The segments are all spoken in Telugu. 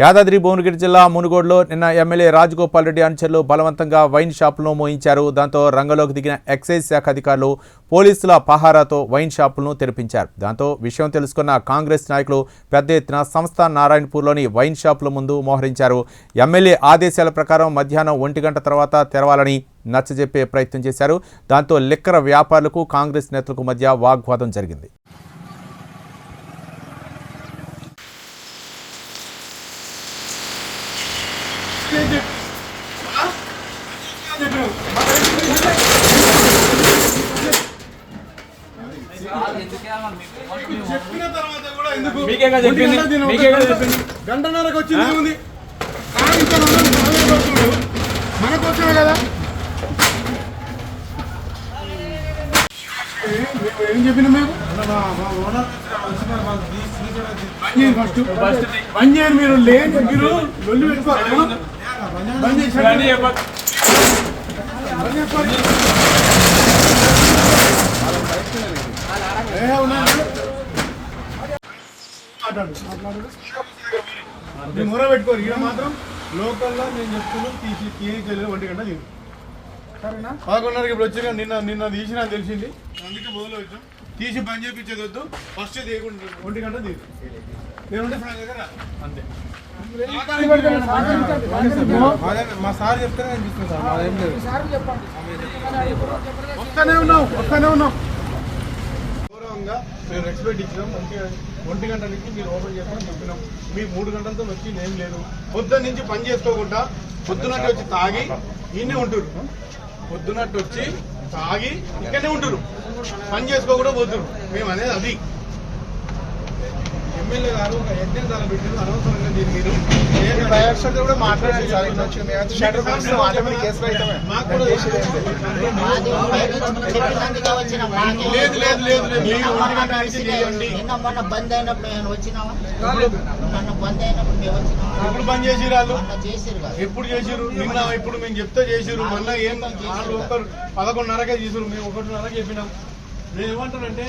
యాదాద్రి భువనగిరి జిల్లా మునుగోడులో నిన్న ఎమ్మెల్యే రాజగోపాల్ రెడ్డి అనుచరులు బలవంతంగా వైన్ షాపులను మోయించారు. దాంతో రంగంలోకి దిగిన ఎక్సైజ్ శాఖ అధికారులు పోలీసుల పహారాతో వైన్ షాపులను తెరిపించారు. దాంతో విషయం తెలుసుకున్న కాంగ్రెస్ నాయకులు పెద్ద ఎత్తున సంస్థ నారాయణపూర్లోని వైన్ షాపుల ముందు మోహరించారు. ఎమ్మెల్యే ఆదేశాల ప్రకారం మధ్యాహ్నం ఒంటి గంట తర్వాత తెరవాలని నచ్చజెప్పే ప్రయత్నం చేశారు. దాంతో లిక్కర వ్యాపారులకు కాంగ్రెస్ నేతలకు మధ్య వాగ్వాదం జరిగింది. చెప్పిన తర్వాత కూడా ఎందుకు మీకేగా చెప్పింది? ఒంటి గంట మీకేగా తినవద్దు. చెప్పింది? గంటన్నరకు వచ్చింది ఏముంది కానీ ఇక్కడ ఉన్నది మనమే పడుతున్నాడు. మన కోసమే కదా ఏ- మేము ఏం చెప్పిన మేము ఫస్ట్ బంద్ చేయండి మీరు లేదు మీరు లొల్లి పెట్టుకోవాలి బంద్ పెట్టుకోరు ఇక్కడ మాత్రం లోకల్లో నేను చెప్తున్నాను తీసి కేజీ వెళ్ళి ఒంటి గంట తీరు సరేనా పదకొండున్నరకి ఇప్పుడు వచ్చిన నిన్న నిన్న తీసిన తెలిసింది. అందుకే మొదలు వచ్చాం తీసి పని చేయించేది వద్దు ఫస్ట్ తీయకుండా ఒంటి గంట తీరు. నేనుంటే సార్ దగ్గర అంతే. మా సార్ చెప్తే నేను చూస్తాను సార్. మాదేం లేదు. వస్తానే ఉన్నాం వస్తానే ఉన్నాం. గౌరవంగా మేము రెస్పెక్ట్ ఇచ్చినాం. ఒంటి ఒంటి గంట నుంచి మీరు ఓపెన్ చేస్తామని చెప్పినాం. మీకు మూడు గంటలతో వచ్చి ఏం లేదు పొద్దున్న నుంచి పని చేసుకోకుండా పొద్దున్నట్టు వచ్చి తాగి ఈయనే ఉంటారు పొద్దున్నట్టు వచ్చి తాగి ఇక్కడనే ఉంటారు పని చేసుకోకుండా పోతున్నారు మేము అనేది అది. ఎమ్మెల్యే గారు ఒక అనవసరంగా మీరు కూడా మాట్లాడాలి సార్ లేదు. లేదు లేదు మీరు చేయండి నిన్న మొన్న బంద్ అయినప్పుడు నేను వచ్చినావా మొన్న బంద్ అయినప్పుడు మేము వచ్చినావా ఎప్పుడు బంద్ వాళ్ళు? చేసిరు ఎప్పుడు చేసిరు నిన్న ఇప్పుడు మేము చెప్తే చేసిరు మళ్ళీ ఏం వాళ్ళు. ఒకరు పదకొండున్నరకే చేసిరు మేము ఒకటిన్నరకే చెప్పినాం. నేను ఏమంటానంటే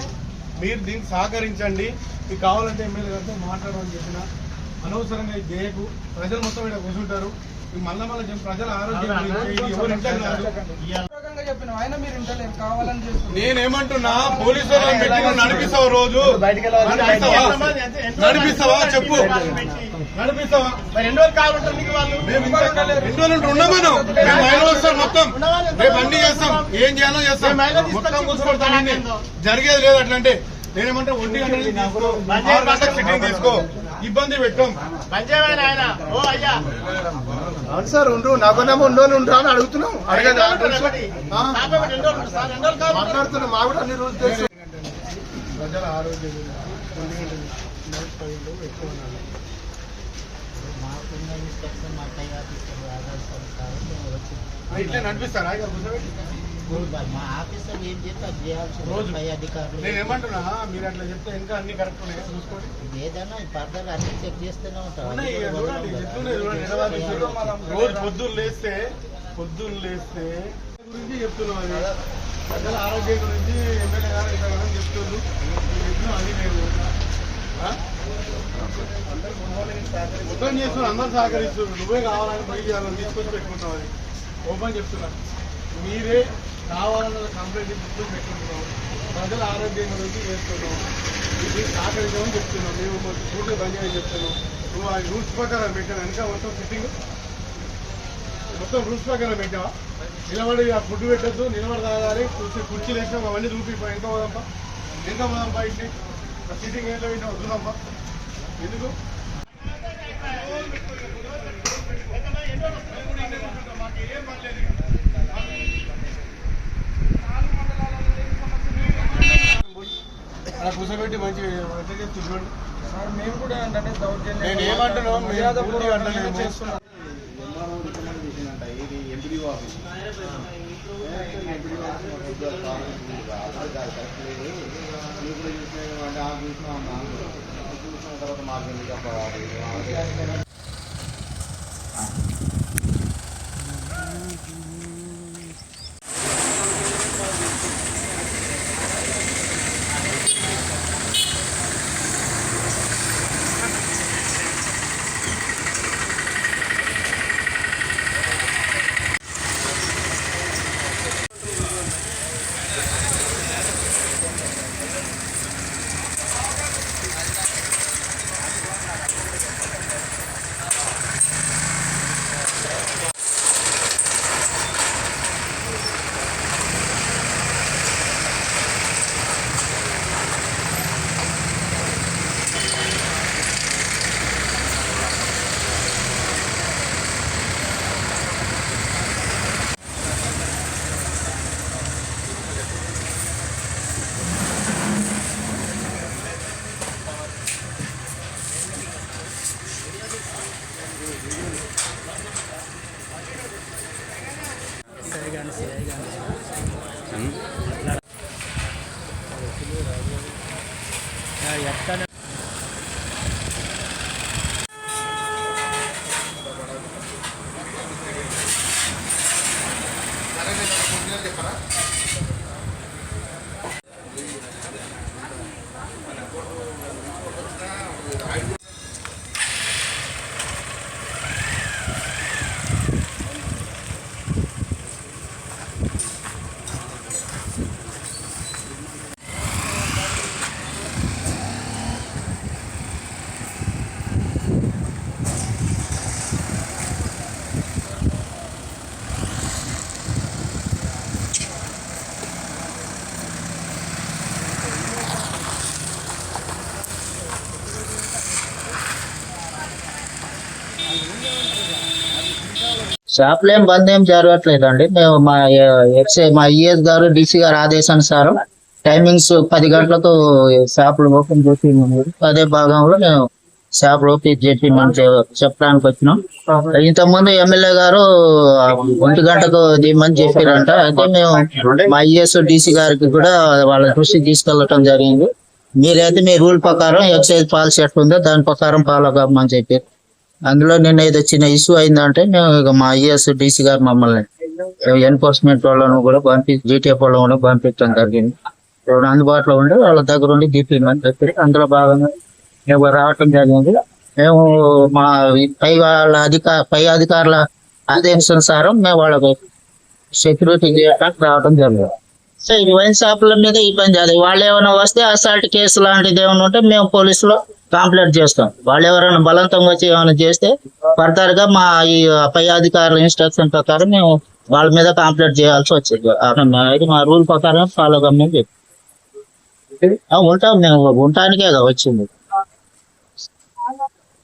మీరు దీనికి సహకరించండి. మీకు కావాలంటే ఎమ్మెల్యే గారితో మాట్లాడమని చెప్పిన అనవసరంగా ఇది చేయకు ప్రజలు మొత్తం ఇక్కడ కూర్చుంటారు. మీకు మళ్ళా ప్రజల ఆరోగ్యం ఇది ఎవరు ఇంటర్ కాదు రకంగా చెప్పిన ఆయన మీరు ఇంటలేరు కావాలని చేస్తున్నారు. నేనేమంటున్నా పోలీసు వాళ్ళని పెట్టి నువ్వు నడిపిస్తావు రోజు? నడిపిస్తావా? నడిపిస్తావా? చెప్పు. నడిపిస్తావా? రెండు రోజులు కావాలంటారు మీకు వాళ్ళు? మేము ఇంకా రెండు రోజులు ఉన్నాం మనం. మేము మహిళలు వస్తాం మొత్తం. రేపు అన్ని చేస్తాం. ఏం చేయాలో చేస్తాం. మొత్తం కూర్చుకుంటాం. జరిగేది లేదు అట్లా అంటే నేనేమంటే ఒంటి గంటల తీసుకో. సిట్టింగ్ తీసుకో. ఇబ్బంది పెట్టాం. అవును సార్ ఉండు. నాకున్నామో ఉండు ఉండు అని అడుగుతున్నాం. అడగదా మాట్లాడుతున్నాం. మా కూడా అన్ని రోజులు తెలుసు. ప్రజల ఆరోగ్యం ఇట్లే నడిపిస్తారా? ఇక కూర్చోబెట్టి. మా ఆఫీసర్ ఏం చేస్తే అది చేయాల్సి రోజు. పై అధికారులు నేను ఏమంటున్నా? మీరు అట్లా చెప్తే ఇంకా అన్ని కరెక్ట్ ఉన్నాయి. చూసుకోండి. ఏదైనా ఫర్దర్ అన్ని చెక్ చేస్తూనే ఉంటాం. రోజు పొద్దున్న లేస్తే పొద్దున్న లేస్తే గురించి చెప్తున్నాం అది. ప్రజల ఆరోగ్యం గురించి ఎమ్మెల్యే గారు కదా చెప్తున్నారు. అది ఆ? మొత్తం చేస్తున్నారు అందరు సహకరిస్తున్నారు నువ్వే కావాలని పై చేయాలని తీసుకొచ్చి పెట్టుకుంటావు అది ఓపెన్ చెప్తున్నా మీరే కావాలన్న కంప్లైంట్ తీసుకొని పెట్టుకుంటున్నావు ప్రజల ఆరోగ్యం గురించి చేస్తున్నావు ఇది సహకరించమని చెప్తున్నావు మేము పూర్తిగా బంద్ చేయని చెప్తున్నావు నువ్వు ఆ రూల్స్ ప్రకారం పెట్టాను వెనక మొత్తం సిట్టింగ్ మొత్తం రూల్స్ ప్రకారం పెట్టావా నిలబడి ఆ ఫుడ్ పెట్టద్దు నిలబడి తాగాలి కుర్చీ కుర్చీలు వేసినాం అవన్నీ చూపి ఎంత పోదాంపా ఎంత పోదాంపా ఇంటి ఆ సిట్టింగ్ ఏంటో ఏంటో వద్దుదాంపా ఎందుకు? అలా కూర్చోబెట్టి మంచిగా ఎట్లా చెప్తుంది చూడండి. సార్ మేము కూడా ఏంటంటే దౌర్జన్యం. నేను ఏమంటున్నావు మేము మర్యాదపూర్వకంగా చూసిన తర్వాత మాకు షాపులు ఏం బంద్ ఏం జరగట్లేదండి. మేము మా ఎక్సై మా ఈఎస్ గారు డిసి గారు ఆదేశానుసారం టైమింగ్స్ పది గంటలకు షాపులు ఓపెన్ చేసి అదే భాగంలో మేము షాపులు ఓపెన్ చేసి మనం చెప్పడానికి వచ్చినాం. ఇంతకుముందు ఎమ్మెల్యే గారు ఒంటి గంటకు దిమ్మని చెప్పారంట. అయితే మేము మా ఈఎస్ డిసి గారికి కూడా వాళ్ళ దృష్టికి తీసుకెళ్ళటం జరిగింది. మీరైతే మీ రూల్ ప్రకారం ఎక్సైజ్ పాలసీ ఎట్లుందో దాని ప్రకారం ఫాలో కమ్మని చెప్పారు. అందులో నిన్న ఏదో చిన్న ఇష్యూ అయిందంటే మేము మా ఐఎస్ డీసీ గారు మమ్మల్ని ఎన్ఫోర్స్మెంట్ వాళ్ళను కూడా పంపి జీటీఎఫ్ వాళ్ళను కూడా పంపించడం జరిగింది. ఎవరు అందుబాటులో ఉండి వాళ్ళ దగ్గర ఉండి మంది చెప్పి అందులో భాగంగా మేము రావటం జరిగింది. మేము మా పై వాళ్ళ అధికార పై అధికారుల ఆదేశానుసారం మేము వాళ్ళకు సెక్యూరిటీ చేయడానికి రావడం జరిగింది. సో ఈ వైన్ షాపుల మీద ఇబ్బంది అది వాళ్ళు ఏమైనా వస్తే అసాల్ట్ కేసు లాంటిది ఏమైనా ఉంటే మేము పోలీసులో కంప్లైంట్ చేస్తాం. వాళ్ళు ఎవరైనా బలవంతంగా వచ్చి ఏమైనా చేస్తే ఫర్దర్గా మా ఈ పై అధికారుల ఇన్స్ట్రక్షన్ ప్రకారం మేము వాళ్ళ మీద కంప్లైంట్ చేయాల్సి వచ్చింది. మా రూల్ ప్రకారం ఫాలో కమ్మని చెప్పి ఉంటాం మేము. ఉండటానికే కదా వచ్చింది.